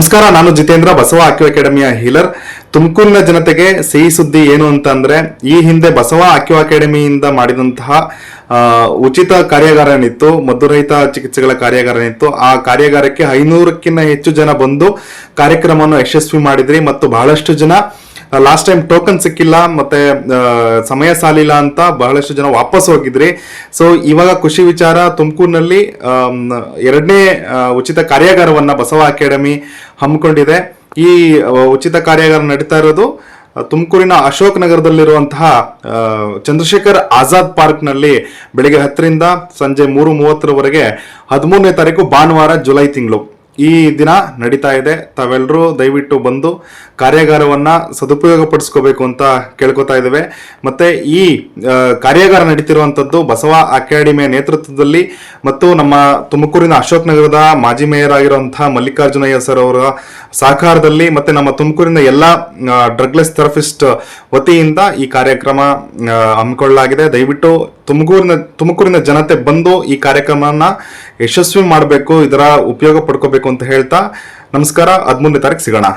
ನಮಸ್ಕಾರ, ನಾನು ಜಿತೇಂದ್ರ ಬಸವ ಆಕ್ಯೂ ಅಕಾಡೆಮಿಯ ಹೀಲರ್. ತುಮಕೂರಿನ ಜನತೆಗೆ ಸಿಹಿ ಸುದ್ದಿ ಏನು ಅಂತಂದ್ರೆ, ಈ ಹಿಂದೆ ಬಸವ ಆಕ್ಯೂ ಅಕಾಡೆಮಿಯಿಂದ ಮಾಡಿದಂತಹ ಉಚಿತ ಕಾರ್ಯಾಗಾರ ಏನಿತ್ತು ಮದ್ದುರಹಿತ ಚಿಕಿತ್ಸೆಗಳ ಕಾರ್ಯಾಗಾರ ಏನಿತ್ತು ಆ ಕಾರ್ಯಾಗಾರಕ್ಕೆ ಐನೂರಕ್ಕಿಂತ ಹೆಚ್ಚು ಜನ ಬಂದು ಕಾರ್ಯಕ್ರಮವನ್ನು ಯಶಸ್ವಿ ಮಾಡಿದ್ರಿ ಮತ್ತು ಬಹಳಷ್ಟು ಜನ ಲಾಸ್ಟ್ ಟೈಮ್ ಟೋಕನ್ ಸಿಕ್ಕಿಲ್ಲ, ಮತ್ತೆ ಸಮಯ ಸಾಲಿಲ್ಲ ಅಂತ ಬಹಳಷ್ಟು ಜನ ವಾಪಸ್ ಹೋಗಿದ್ರಿ. ಸೊ ಇವಾಗ ಖುಷಿ ವಿಚಾರ ತುಮಕೂರಿನಲ್ಲಿ ಎರಡನೇ ಉಚಿತ ಕಾರ್ಯಾಗಾರವನ್ನ ಬಸವ ಅಕಾಡೆಮಿ ಹಮ್ಮಿಕೊಂಡಿದೆ. ಈ ಉಚಿತ ಕಾರ್ಯಾಗಾರ ನಡೀತಾ ಇರೋದು ತುಮಕೂರಿನ ಅಶೋಕ್ ನಗರದಲ್ಲಿರುವಂತಹ ಚಂದ್ರಶೇಖರ್ ಆಜಾದ್ ಪಾರ್ಕ್ನಲ್ಲಿ ಬೆಳಿಗ್ಗೆ ಹತ್ತರಿಂದ ಸಂಜೆ ಮೂರು ಮೂವತ್ತರವರೆಗೆ ಹದಿಮೂರನೇ ತಾರೀಕು ಭಾನುವಾರ ಜುಲೈ ತಿಂಗಳು. ಈ ದಿನ ನಡೀತಾ ಇದೆ. ತಾವೆಲ್ಲರೂ ದಯವಿಟ್ಟು ಬಂದು ಕಾರ್ಯಾಗಾರವನ್ನ ಸದುಪಯೋಗ ಪಡಿಸ್ಕೋಬೇಕು ಅಂತ ಕೇಳ್ಕೊತಾ ಇದ್ದೇವೆ. ಮತ್ತೆ ಈ ಕಾರ್ಯಾಗಾರ ನಡೀತಿರುವಂತದ್ದು ಬಸವ ಅಕಾಡೆಮಿಯ ನೇತೃತ್ವದಲ್ಲಿ ಮತ್ತು ನಮ್ಮ ತುಮಕೂರಿನ ಅಶೋಕ್ ನಗರದ ಮಾಜಿ ಮೇಯರ್ ಆಗಿರುವಂತಹ ಮಲ್ಲಿಕಾರ್ಜುನಯ್ಯ ಸರ್ ಅವರ ಸಹಕಾರದಲ್ಲಿ ಮತ್ತೆ ನಮ್ಮ ತುಮಕೂರಿನ ಎಲ್ಲ ಡ್ರಗ್ಲೆಸ್ ಥೆರಪಿಸ್ಟ್ ವತಿಯಿಂದ ಈ ಕಾರ್ಯಕ್ರಮ ಹಮ್ಮಿಕೊಳ್ಳಲಾಗಿದೆ. ದಯವಿಟ್ಟು ತುಮಕೂರಿನ ತುಮಕೂರಿನ ಜನತೆ ಬಂದು ಈ ಕಾರ್ಯಕ್ರಮನ ಯಶಸ್ವಿ ಮಾಡಬೇಕು, ಇದರ ಉಪಯೋಗ ಪಡ್ಕೋಬೇಕು ಅಂತ ಹೇಳ್ತಾ ನಮಸ್ಕಾರ. ಹದಿಮೂರನೇ ತಾರೀಕು ಸಿಗೋಣ.